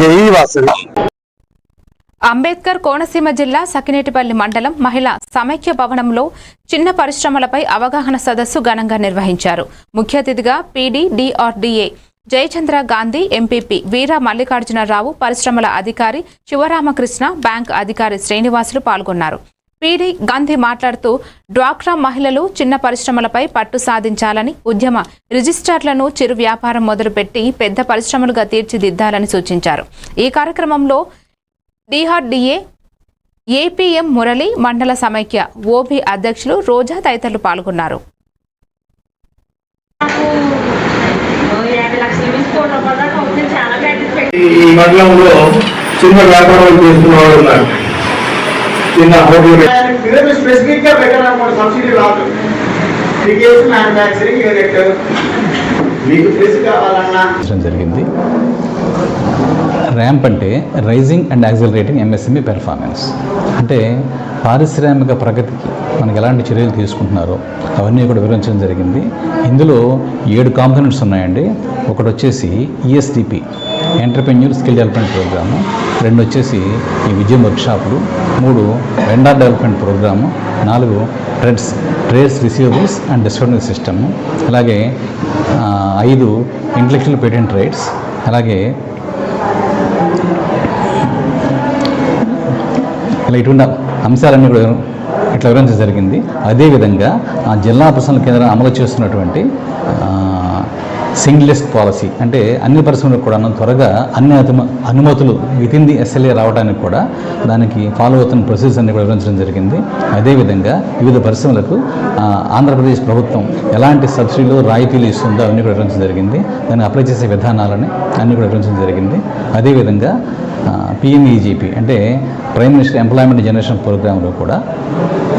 జై వాసవి అంబేద్కర్ కోనసీమ జిల్లా సకినేటిపల్లి మండలం మహిళా సమైక్య భవనంలో చిన్న పరిశ్రమలపై అవగాహన సదస్సు ఘనంగా నిర్వహించారు. ముఖ్య అతిథిగా PD DRDA Jayachandra Gandhi MPP Veera Mallikarjunarao పరిశ్రమల అధికారి శివరామకృష్ణ బ్యాంక్ అధికారి శ్రీనివాసులు పాల్గొన్నారు. పీడీ గాంధీ మాట్లాడుతూ డ్వాక్రా మహిళలు చిన్న పరిశ్రమలపై పట్టు సాధించాలని ఉద్యమ రిజిస్ట్రార్లను చిరు వ్యాపారం మొదలుపెట్టి పెద్ద పరిశ్రమలుగా తీర్చిదిద్దాలని సూచించారు. ఈ కార్యక్రమంలో డిఆర్డిఏ ఏపీఎం మురళి మండల సమైక్య ఓబీ అధ్యక్షులు రోజా తదితరులు పాల్గొన్నారు. ఈ మండలంలో చిన్న వ్యాపారం చేస్తున్న వాళ్ళు ఉన్నారు. చిన్న హోటల్ ఇదే స్పెసిఫిక్గా పెట్టారు అనమాట సబ్సిడీ రాదు. ఇరిగేషన్ మ్యానుఫ్యాక్చరింగ్ యూనిట్ మీకు తెలిసి కావాలన్నా. నిర్వహించడం జరిగింది. ర్యాంప్ అంటే rising and accelerating MSME performance అంటే పారిశ్రామిక ప్రగతికి మనకి ఎలాంటి చర్యలు తీసుకుంటున్నారో అవన్నీ కూడా వివరించడం జరిగింది. ఇందులో ఏడు కాంపోనెంట్స్ ఉన్నాయండి. ఒకటి వచ్చేసి E ESDP entrepreneur skill development programme రెండు వచ్చేసి ఈ విజయం వర్క్షాపులు. మూడు వెండర్ డెవలప్మెంట్ ప్రోగ్రాము నాలుగు trades trades receivables and discounting system అలాగే ఐదు ఇంటలెక్చువల్ పేటెంట్ రైట్స్ అలాగే ఇలా ఇటువంటి అంశాలన్నీ కూడా ఇట్లా వివరించడం జరిగింది. అదేవిధంగా ఆ జిల్లా ప్రసన్న కేంద్రం అమలు చేస్తున్నటువంటి సింగిల్ పాలసీ అంటే అన్ని పరిశ్రమలకు కూడా త్వరగా అన్ని అతుమ- అనుమతులు వితిన్ ది ఎస్ఎల్ఏ రావడానికి కూడా దానికి ఫాలో అవుతున్న ప్రొసీజర్స్ అన్ని కూడా వివరించడం జరిగింది. అదేవిధంగా వివిధ పరిశ్రమలకు ఆంధ్రప్రదేశ్ ప్రభుత్వం ఎలాంటి సబ్సిడీలు రాయితీలు ఇస్తుందో అవన్నీ కూడా వివరించడం జరిగింది. దాన్ని అప్లై చేసే విధానాలని అన్నీ కూడా వివరించడం జరిగింది. అదేవిధంగా పిఎంఈజీపీ అంటే ప్రైమ్ మినిస్టర్ ఎంప్లాయ్మెంట్ జనరేషన్ ప్రోగ్రాంలో కూడా